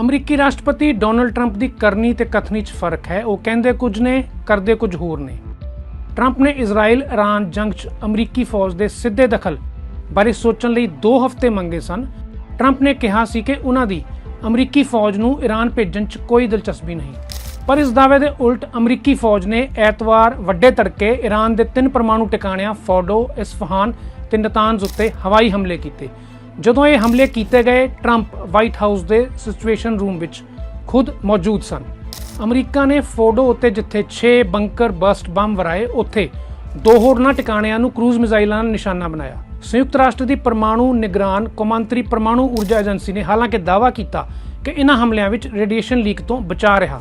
ਅਮਰੀਕੀ ਰਾਸ਼ਟਰਪਤੀ Donald Trump ਦੀ ਕਰਨੀ ਤੇ ਕਥਨੀ 'ਚ ਫ਼ਰਕ ਹੈ। ਉਹ ਕਹਿੰਦੇ ਕੁਝ ਨੇ, ਕਰਦੇ ਕੁਝ ਹੋਰ ਨੇ। ਟਰੰਪ ਨੇ ਇਜ਼ਰਾਈਲ, ਇਰਾਨ ਜੰਗ 'ਚ ਅਮਰੀਕੀ ਫੌਜ ਦੇ ਸਿੱਧੇ ਦਖਲ ਬਾਰੇ ਸੋਚਣ ਲਈ 2 ਹਫ਼ਤੇ ਮੰਗੇ ਸਨ। ਟਰੰਪ ਨੇ ਕਿਹਾ ਸੀ ਕਿ ਉਹਨਾਂ ਦੀ ਅਮਰੀਕੀ ਫੌਜ ਨੂੰ ਈਰਾਨ ਭੇਜਣ 'ਚ ਕੋਈ ਦਿਲਚਸਪੀ ਨਹੀਂ। ਪਰ ਇਸ ਦਾਅਵੇ ਦੇ ਉਲਟ ਅਮਰੀਕੀ ਫੌਜ ਨੇ ਐਤਵਾਰ ਵੱਡੇ ਤੜਕੇ ਈਰਾਨ ਦੇ ਤਿੰਨ ਪਰਮਾਣੂ ਟਿਕਾਣਿਆਂ ਫੋਰਡੋ ਇਸਫਹਾਨ ਤੇ ਨਤਾਨਜ਼ ਉੱਤੇ ਹਵਾਈ ਹਮਲੇ ਕੀਤੇ। ਜਦੋਂ ਇਹ ਹਮਲੇ ਕੀਤੇ ਗਏ, ਟਰੰਪ ਵਾਈਟ ਹਾਊਸ ਦੇ ਸਿਚੁਏਸ਼ਨ ਰੂਮ ਵਿੱਚ ਖੁਦ ਮੌਜੂਦ ਸਨ। ਅਮਰੀਕਾ ਨੇ ਫੋਡੋ ਉੱਤੇ ਜਿੱਥੇ 6 ਬੰਕਰ ਬਸਟ ਬੰਬ ਵਰਾਏ, ਉੱਥੇ ਦੋ ਹੋਰਨਾਂ ਟਿਕਾਣਿਆਂ ਨੂੰ ਕਰੂਜ਼ ਮਿਜ਼ਾਈਲਾਂ ਨਾਲ ਨਿਸ਼ਾਨਾ ਬਣਾਇਆ। ਸੰਯੁਕਤ ਰਾਸ਼ਟਰ ਦੀ ਪਰਮਾਣੂ ਨਿਗਰਾਨ ਕੌਮਾਂਤਰੀ ਪਰਮਾਣੂ ਊਰਜਾ ਏਜੰਸੀ ਨੇ ਹਾਲਾਂਕਿ ਦਾਅਵਾ ਕੀਤਾ ਕਿ ਇਹਨਾਂ ਹਮਲਿਆਂ ਵਿੱਚ ਰੇਡੀਏਸ਼ਨ ਲੀਕ ਤੋਂ ਬਚਾ ਰਿਹਾ।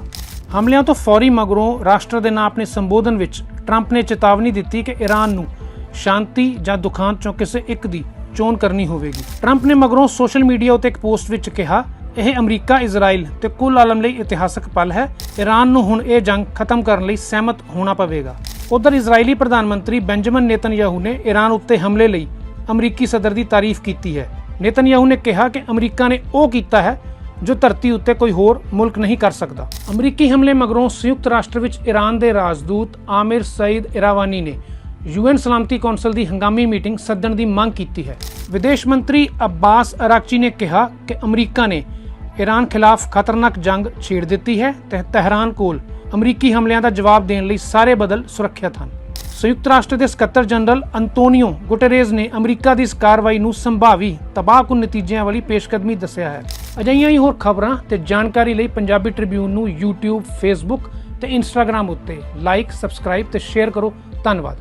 ਹਮਲਿਆਂ ਤੋਂ ਫੌਰੀ ਮਗਰੋਂ ਰਾਸ਼ਟਰ ਦੇ ਨਾਂ ਆਪਣੇ ਸੰਬੋਧਨ ਵਿੱਚ ਟਰੰਪ ਨੇ ਚੇਤਾਵਨੀ ਦਿੱਤੀ ਕਿ ਈਰਾਨ ਨੂੰ ਸ਼ਾਂਤੀ ਜਾਂ ਦੁਖਾਂਤ ਚੋਂ ਕਿਸੇ ਇੱਕ ਦੀ ਚੋਣ ਕਰਨੀ ਹੋਵੇਗੀ। ਟਰੰਪ ਨੇ ਮਗਰੋਂ ਸੋਸ਼ਲ ਮੀਡੀਆ ਉੱਤੇ ਇੱਕ ਪੋਸਟ ਵਿੱਚ ਕਿਹਾ, ਇਹ ਅਮਰੀਕਾ, ਇਜ਼ਰਾਈਲ ਤੇ ਕੁੱਲ ਆਲਮ ਲਈ ਇਤਿਹਾਸਕ ਪਲ ਹੈ। ਈਰਾਨ ਨੂੰ ਹੁਣ ਇਹ ਜੰਗ ਖਤਮ ਕਰਨ ਲਈ ਸਹਿਮਤ ਹੋਣਾ ਪਵੇਗਾ। ਉਧਰ ਇਜ਼ਰਾਈਲੀ ਪ੍ਰਧਾਨ ਮੰਤਰੀ ਬੈਂਜਾਮਿਨ ਨੇਤਨਯਾਹੂ ਨੇ ਈਰਾਨ ਉੱਤੇ ਹਮਲੇ ਲਈ ਅਮਰੀਕੀ ਸਦਰ ਦੀ ਤਾਰੀਫ ਕੀਤੀ ਹੈ। ਨੇਤਨਯਾਹੂ ਨੇ ਕਿਹਾ ਕਿ ਅਮਰੀਕਾ ਨੇ ਉਹ ਕੀਤਾ ਹੈ ਜੋ ਧਰਤੀ ਉੱਤੇ ਕੋਈ ਹੋਰ ਮੁਲਕ ਨਹੀਂ ਕਰ ਸਕਦਾ। ਅਮਰੀਕੀ ਹਮਲੇ ਮਗਰੋਂ ਸੰਯੁਕਤ ਰਾਸ਼ਟਰ ਵਿੱਚ ਈਰਾਨ ਦੇ ਰਾਜਦੂਤ ਆਮਿਰ ਸਈਦ ਇਰਾਵਾਨੀ ਨੇ ਯੂਐਨ ਸਲਾਮਤੀ ਕੌਂਸਲ ਦੀ ਹੰਗਾਮੀ ਮੀਟਿੰਗ ਸੱਦਣ ਦੀ ਮੰਗ ਕੀਤੀ ਹੈ। ਵਿਦੇਸ਼ ਮੰਤਰੀ ਅਬਾਸ ਅਰਾਕਚੀ ਨੇ ਕਿਹਾ ਕਿ ਅਮਰੀਕਾ ਨੇ ਈਰਾਨ ਖਿਲਾਫ ਖਤਰਨਾਕ ਜੰਗ ਛੇੜ ਦਿੱਤੀ ਹੈ ਤੇ ਤਹਿਰਾਨ ਕੋਲ ਅਮਰੀਕੀ ਹਮਲਿਆਂ ਦਾ ਜਵਾਬ ਦੇਣ ਲਈ ਸਾਰੇ ਬਦਲ ਸੁਰੱਖਿਅਤ ਹਨ। ਸੰਯੁਕਤ ਰਾਸ਼ਟਰ ਦੇ ਸਕੱਤਰ ਜਨਰਲ ਅੰਤੋਨੀਓ ਗੁਟੇਰੇਜ਼ ਨੇ ਅਮਰੀਕਾ ਦੀ ਇਸ ਕਾਰਵਾਈ ਨੂੰ ਸੰਭਾਵੀ ਤਬਾਹਕੁਨ ਨਤੀਜਿਆਂ ਵਾਲੀ ਪੇਸ਼ਕਦਮੀ ਦੱਸਿਆ ਹੈ। ਅਜਿਹੀਆਂ ਹੀ ਹੋਰ ਖਬਰਾਂ ਤੇ ਜਾਣਕਾਰੀ ਲਈ ਪੰਜਾਬੀ ਟ੍ਰਿਬਿਊਨ ਨੂੰ YouTube, Facebook ਤੇ Instagram ਉੱਤੇ ਲਾਈਕ ਸਬਸਕ੍ਰਾਈਬ ਤੇ ਸ਼ੇਅਰ ਕਰੋ। ਧੰਨਵਾਦ।